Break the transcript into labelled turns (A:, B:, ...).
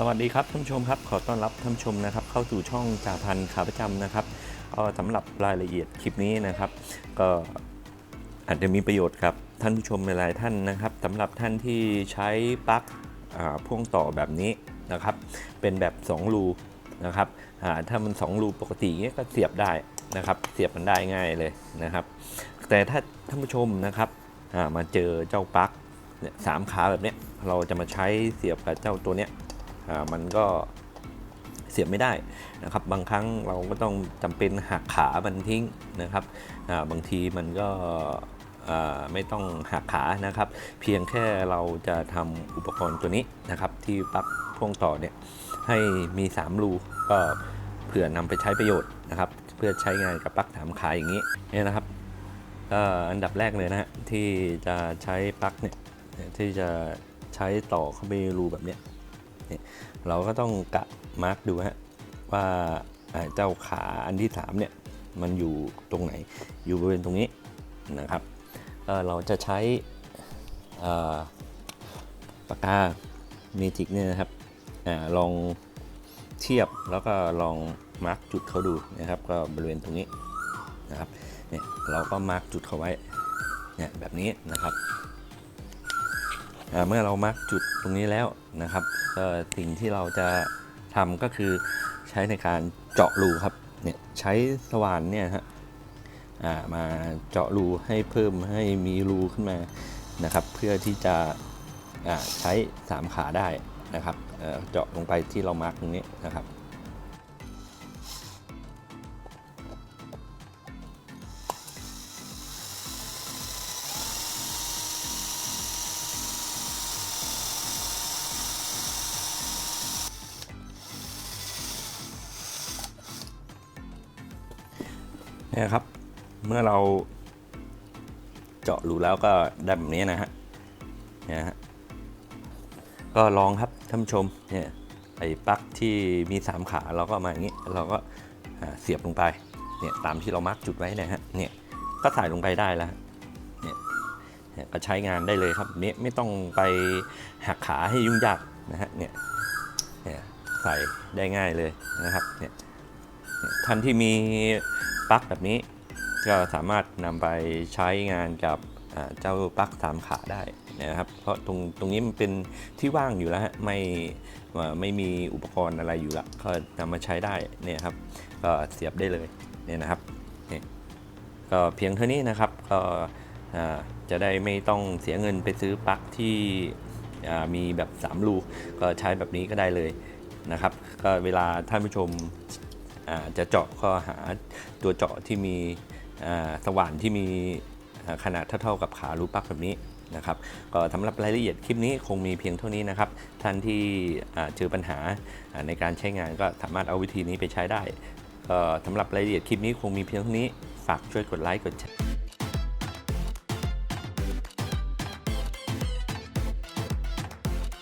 A: สวัสดีครับท่านผู้ชมครับ ขอต้อนรับท่านผู้ชมนะครับ เข้าสู่ช่องจ่าพันขาประจำนะครับก็สำหรับรายละเอียดคลิปนี้นะครับ ก็อาจจะมีประโยชน์กับท่านผู้ชมหลายๆท่านนะครับสำหรับท่านที่ใช้ปลั๊กพ่วงต่อแบบนี้นะครับ เป็นแบบ 2 รูนะครับถ้ามัน 2 รูปกติเงี้ยก็เสียบได้นะครับ เสียบมันได้ง่ายเลยนะครับ แต่ถ้าท่านผู้ชมนะครับมาเจอเจ้าปลั๊กสามขาแบบเนี้ยเราจะมาใช้เสียบกับเจ้าตัวเนี้ย มันก็เสียบไม่ได้นะครับ บางครั้งเราก็ต้องจำเป็นหักขามันทิ้งนะครับบางทีมันก็ไม่ต้องหักขานะครับ เพียงแค่เราจะทำอุปกรณ์ตัวนี้นะครับ ที่ปลั๊กพ่วงต่อเนี่ยให้มี 3 รูก็เผื่อนำไปใช้ประโยชน์นะครับ เพื่อใช้งานกับปลั๊กสามขาอย่างนี้นี่นะครับก็อันดับแรกเลยนะฮะที่จะใช้ปลั๊กเนี่ยที่จะใช้ต่อเข้าไปรูแบบเนี้ย เราก็ต้องกะมาร์กดูฮะว่าเจ้าขาอันที่3เนี่ยมันอยู่ตรงไหนอยู่บริเวณตรงนี้นะครับเเราจะใช้ปากกาเมจิกเนี่ยนะครับอลองเทียบแล้วก็ลองมาร์กจุดเขาดูนะครับ ก็บริเวณตรงนี้นะครับเนี่ยเราก็มาร์กจุดเขาไว้เนี่ยแบบนี้นะครับ เมื่อเรามาร์กจุดตรงนี้แล้วนะครับก็สิ่งที่เราจะทำก็คือใช้ในการเจาะรูครับเนี่ยใช้สว่านเนี่ยฮะมาเจาะรูให้เพิ่มให้มีรูขึ้นมานะครับ เพื่อที่จะใช้สามขาได้นะครับเอ่อเจาะลงไปที่เรามาร์กตรงนี้นะครับ เนี่ยครับ เมื่อเราเจาะรูแล้วก็ได้แบบนี้นะฮะเนี่ยฮะก็ลองครับท่านชมเนี่ยไอ้ปลั๊กที่มีสามขาเราก็มาอย่างนี้เราก็เสียบลงไปเนี่ยตามที่เรามาร์กจุดไว้นะฮะเนี่ยก็ใส่ลงไปได้แล้วเนี่ยก็ใช้งานได้เลยครับเนี่ยไม่ต้องไปหักขาให้ยุ่งยากนะฮะเนี่ยเนี่ยใส่ได้ง่ายเลยนะครับเนี่ย ท่านที่มีปลั๊กแบบนี้ก็สามารถนำไปใช้งานกับเจ้าปลั๊กสามขาได้นะครับ เพราะตรงตรงนี้มันเป็นที่ว่างอยู่แล้วฮะไม่ไม่มีอุปกรณ์อะไรอยู่ละก็นำมาใช้ได้เนี่ยครับก็เสียบได้เลยเนี่ยนะครับนี่ก็เพียงเท่านี้นะครับก็จะได้ไม่ต้องเสียเงินไปซื้อปลั๊กที่มีแบบ3รูก็ใช้แบบนี้ก็ได้เลยนะครับ ก็เวลาท่านผู้ชม จะเจาะก็หาตัวเจาะที่มีสว่านที่มีขนาดเท่าๆกับขาลูปลั๊กแบบนี้นะครับก็สำหรับรายละเอียดคลิปนี้คงมีเพียงเท่านี้นะครับ ท่านที่เจอปัญหาในการใช้งานก็สามารถเอาวิธีนี้ไปใช้ได้สำหรับรายละเอียดคลิปนี้คงมีเพียงเท่านี้ ฝากช่วยกดไลค์กดแชร์